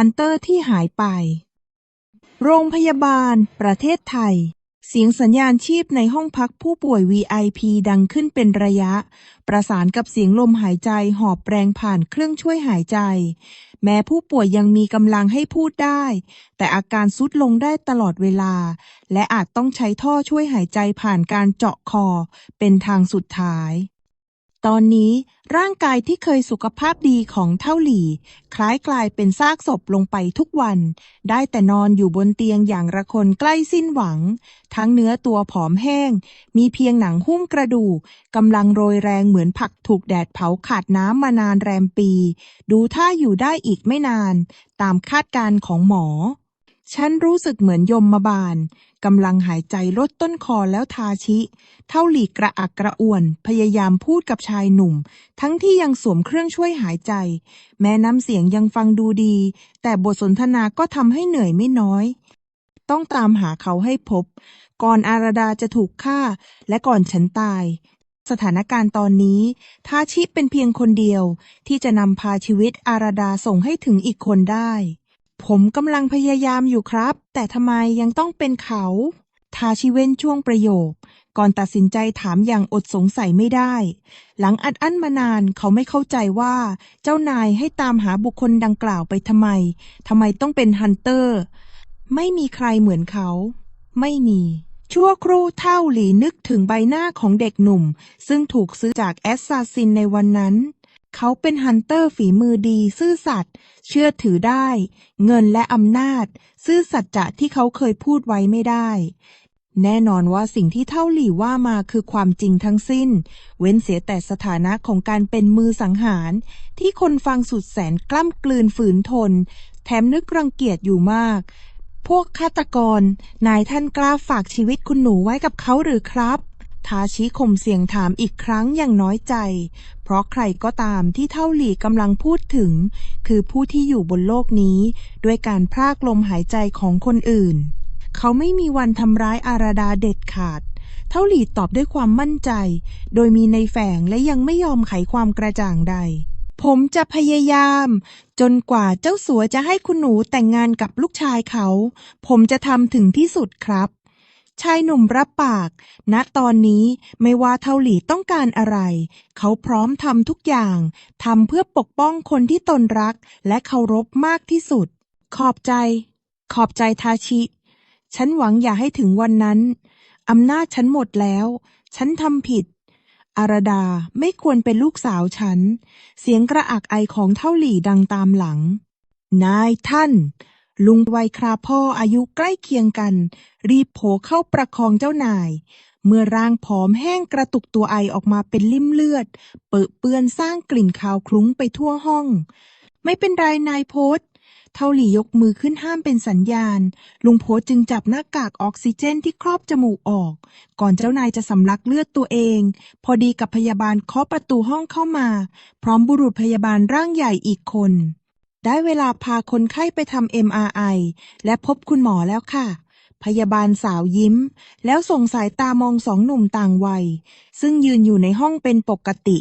ฮันเตอร์ที่หายไป โรงพยาบาล ประเทศไทย เสียงสัญญาณชีพในห้องพักผู้ป่วย VIP ดังขึ้นเป็นระยะ ประสานกับเสียงลมหายใจหอบแรงผ่านเครื่องช่วยหายใจ แม้ผู้ป่วยยังมีกำลังให้พูดได้ แต่อาการซุดลงได้ตลอดเวลา และอาจต้องใช้ท่อช่วยหายใจผ่านการเจาะคอ เป็นทางสุดท้าย ตอนนี้ร่างกายที่เคยสุขภาพดีของเท่าหลี่ คล้ายกลายเป็นซากศพลงไปทุกวัน ได้แต่นอนอยู่บนเตียงอย่างระคนใกล้สิ้นหวัง ทั้งเนื้อตัวผอมแห้ง มีเพียงหนังหุ้มกระดูกกำลังโรยแรงเหมือนผักถูกแดดเผาขาดน้ำมานานแรมปี ดูท่าอยู่ได้อีกไม่นาน ตามคาดการของหมอ ฉันรู้สึกเหมือนยมมาบาลกำลังหายใจลดต้นคอแล้วทาชิ เท่าหลีกระอักกระอ่วน พยายามพูดกับชายหนุ่ม ทั้งที่ยังสวมเครื่องช่วยหายใจ แม้น้ำเสียงยังฟังดูดี แต่บทสนทนาก็ทำให้เหนื่อยไม่น้อย ต้องตามหาเขาให้พบ ก่อนอาราดาจะถูกฆ่า และก่อนฉันตาย สถานการณ์ตอนนี้ทาชิเป็นเพียงคนเดียว ที่จะนำพาชีวิตอาราดาส่งให้ถึงอีกคนได้ ผมกำลังพยายามอยู่ครับ แต่ทำไมยังต้องเป็นเขาทาชิเว้นช่วงประโยค ก่อนตัดสินใจถามอย่างอดสงสัยไม่ได้ หลังอัดอั้นมานานเขาไม่เข้าใจว่า เจ้านายให้ตามหาบุคคลดังกล่าวไปทำไมทำไมต้องเป็นฮันเตอร์ ไม่มีใครเหมือนเขา ไม่มี ชั่วครู่เท่าหลีนึกถึงใบหน้าของเด็กหนุ่ม ซึ่งถูกซื้อจากแอสซาซินในวันนั้น เขาเป็นฮันเตอร์ฝีมือดี ซื่อสัตย์เชื่อถือได้ เงินและอำนาจ ซื่อสัจจะที่เขาเคยพูดไว้ไม่ได้ แน่นอนว่าสิ่งที่เท่าหลี่ว่ามาคือความจริงทั้งสิ้น เว้นเสียแต่สถานะของการเป็นมือสังหาร ที่คนฟังสุดแสนกล้ำกลืนฝืนทน แถมนึกรังเกียจอยู่มาก พวกฆาตกร นายท่านกล้าฝากชีวิตคุณหนูไว้กับเขาหรือครับทาชิข่มเสียงถามอีกครั้งอย่างน้อยใจ เพราะใครก็ตามที่เท่าหลีกำลังพูดถึง คือผู้ที่อยู่บนโลกนี้ ด้วยการพรากลมหายใจของคนอื่น เขาไม่มีวันทำร้ายอาราดาเด็ดขาด เท่าหลีตอบด้วยความมั่นใจ โดยมีในแฝงและยังไม่ยอมไขความกระจ่างใด ผมจะพยายาม จนกว่าเจ้าสัวจะให้คุณหนูแต่งงานกับลูกชายเขา ผมจะทำถึงที่สุดครับ ชายหนุ่มรับปาก ณ ตอนนี้ไม่ว่าเทาหลี่ต้องการอะไร เขาพร้อมทำทุกอย่าง ทำเพื่อปกป้องคนที่ตนรัก และเคารพมากที่สุด ขอบใจ ขอบใจทาชิ ฉันหวังอย่าให้ถึงวันนั้น อำนาจฉันหมดแล้ว ฉันทำผิด อารดาไม่ควรเป็นลูกสาวฉัน เสียงกระอักไอของเท่าหลี่ดังตามหลัง นายท่าน ลุงวัยคราพ่ออายุใกล้เคียงกัน รีบโผเข้าประคองเจ้านาย เมื่อร่างผอมแห้งกระตุกตัวไอออกมาเป็นลิ่มเลือด เปื้อเปื้อนสร้างกลิ่นคาวคลุ้งไปทั่วห้อง ไม่เป็นไรนายโพสเท่าหลี่ยกมือขึ้นห้ามเป็นสัญญาณ ลุงโพสจึงจับหน้ากากออกซิเจนที่ครอบจมูกออก ก่อนเจ้านายจะสำลักเลือดตัวเอง พอดีกับพยาบาลเคาะประตูห้องเข้ามา พร้อมบุรุษพยาบาลร่างใหญ่อีกคน ได้เวลาพาคนไข้ไปทำ MRI และพบคุณหมอแล้วค่ะ พยาบาลสาวยิ้ม แล้วส่งสายตามองสองหนุ่มต่างวัย ซึ่งยืนอยู่ในห้องเป็นปกติ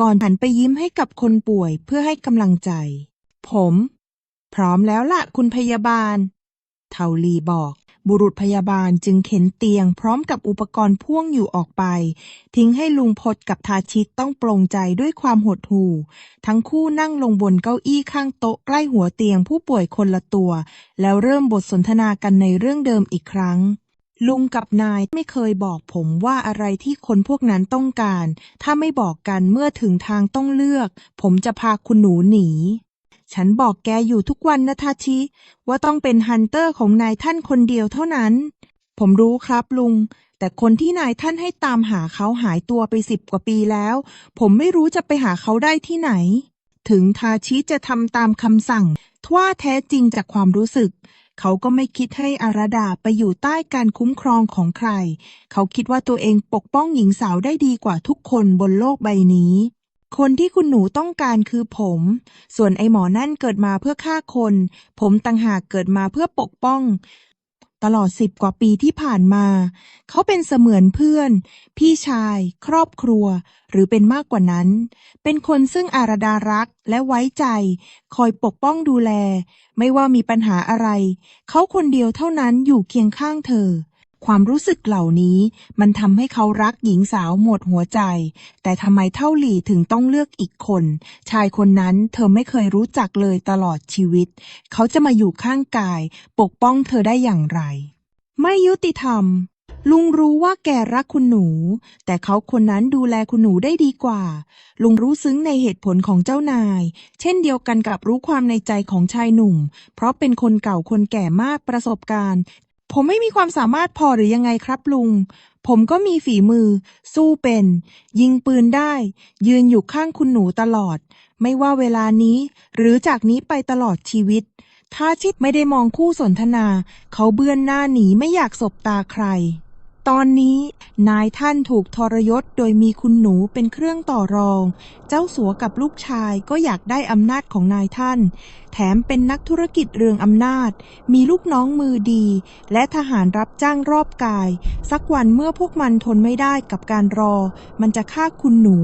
ก่อนหันไปยิ้มให้กับคนป่วยเพื่อให้กำลังใจ ผม พร้อมแล้วล่ะคุณพยาบาล เทาลีบอก บุรุษพยาบาลจึงเข็นเตียงพร้อมกับอุปกรณ์พ่วงอยู่ออกไป ทิ้งให้ลุงพดกับทาชิตต้องปลงใจด้วยความหดหู่ ทั้งคู่นั่งลงบนเก้าอี้ข้างโต๊ะใกล้หัวเตียงผู้ป่วยคนละตัว แล้วเริ่มบทสนทนากันในเรื่องเดิมอีกครั้งลุงกับนายไม่เคยบอกผมว่าอะไรที่คนพวกนั้นต้องการ ถ้าไม่บอกกันเมื่อถึงทางต้องเลือก ผมจะพาคุณหนูหนี ฉันบอกแกอยู่ทุกวันนะทาชิ ว่าต้องเป็นฮันเตอร์ของนายท่านคนเดียวเท่านั้น ผมรู้ครับลุง แต่คนที่นายท่านให้ตามหาเขาหายตัวไปสิบกว่าปีแล้ว ผมไม่รู้จะไปหาเขาได้ที่ไหน ถึงทาชิจะทำตามคำสั่งทว่าแท้จริงจากความรู้สึก เขาก็ไม่คิดให้อาราดาไปอยู่ใต้การคุ้มครองของใคร เขาคิดว่าตัวเองปกป้องหญิงสาวได้ดีกว่าทุกคนบนโลกใบนี้ คนที่คุณหนูต้องการคือผม ส่วนไอหมอนั่นเกิดมาเพื่อฆ่าคน ผมต่างหากเกิดมาเพื่อปกป้อง ตลอดสิบกว่าปีที่ผ่านมา เขาเป็นเสมือนเพื่อน พี่ชาย ครอบครัว หรือเป็นมากกว่านั้น เป็นคนซึ่งอารดารักและไว้ใจ คอยปกป้องดูแล ไม่ว่ามีปัญหาอะไร เขาคนเดียวเท่านั้นอยู่เคียงข้างเธอ ความรู้สึกเหล่านี้มันทำให้เขารักหญิงสาวหมดหัวใจ แต่ทำไมเท่าหลี่ถึงต้องเลือกอีกคน ชายคนนั้นเธอไม่เคยรู้จักเลยตลอดชีวิต เขาจะมาอยู่ข้างกาย ปกป้องเธอได้อย่างไร ไม่ยุติธรรม ลุงรู้ว่าแกรักคุณหนู แต่เขาคนนั้นดูแลคุณหนูได้ดีกว่า ลุงรู้ซึ้งในเหตุผลของเจ้านาย เช่นเดียวกันกับรู้ความในใจของชายหนุ่ม เพราะเป็นคนเก่าคนแก่มากประสบการณ์ ผมไม่มีความสามารถพอหรือยังไงครับลุง ผมก็มีฝีมือ สู้เป็น ยิงปืนได้ ยืนอยู่ข้างคุณหนูตลอด ไม่ว่าเวลานี้ หรือจากนี้ไปตลอดชีวิต ถ้าชิดไม่ได้มองคู่สนทนา เขาเบือนหน้าหนีไม่อยากสบตาใคร ตอนนี้นายท่านถูกทรยศโดยมีคุณหนูเป็นเครื่องต่อรอง เจ้าสัวกับลูกชายก็อยากได้อำนาจของนายท่าน แถมเป็นนักธุรกิจเรืองอำนาจ มีลูกน้องมือดี และทหารรับจ้างรอบกาย สักวันเมื่อพวกมันทนไม่ได้กับการรอ มันจะฆ่าคุณหนู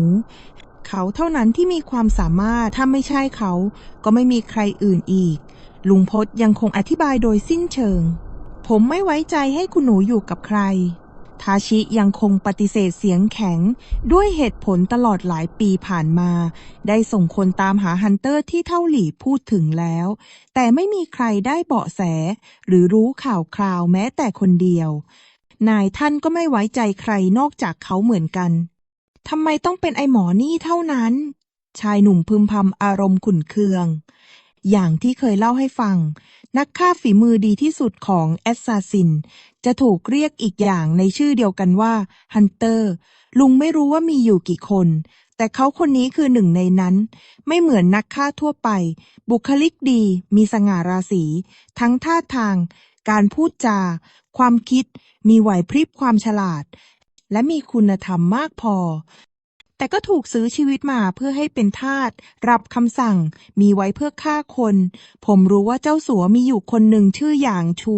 เขาเท่านั้นที่มีความสามารถ ถ้าไม่ใช่เขา ก็ไม่มีใครอื่นอีก ลุงพศยังคงอธิบายโดยสิ้นเชิง ผมไม่ไว้ใจให้คุณหนูอยู่กับใคร ทาชิยังคงปฏิเสธเสียงแข็ง ด้วยเหตุผลตลอดหลายปีผ่านมา ได้ส่งคนตามหาฮันเตอร์ที่เท่าหลีพูดถึงแล้ว แต่ไม่มีใครได้เบาะแส หรือรู้ข่าวคราวแม้แต่คนเดียว นายท่านก็ไม่ไว้ใจใครนอกจากเขาเหมือนกันทำไมต้องเป็นไอหมอนี่เท่านั้น ชายหนุ่มพึมพำอารมณ์ขุ่นเคือง อย่างที่เคยเล่าให้ฟัง นักฆ่าฝีมือดีที่สุดของแอสซาซิน จะถูกเรียกอีกอย่างในชื่อเดียวกันว่าฮันเตอร์ลุงไม่รู้ว่ามีอยู่กี่คน แต่เขาคนนี้คือหนึ่งในนั้น ไม่เหมือนนักฆ่าทั่วไป บุคลิกดีมีสง่าราศี ทั้งท่าทาง การพูดจา ความคิด มีไหวพริบความฉลาด และมีคุณธรรมมากพอ แต่ก็ถูกซื้อชีวิตมาเพื่อให้เป็นทาสรับคำสั่ง มีไว้เพื่อฆ่าคน ผมรู้ว่าเจ้าสัวมีอยู่คนหนึ่งชื่อหยางชู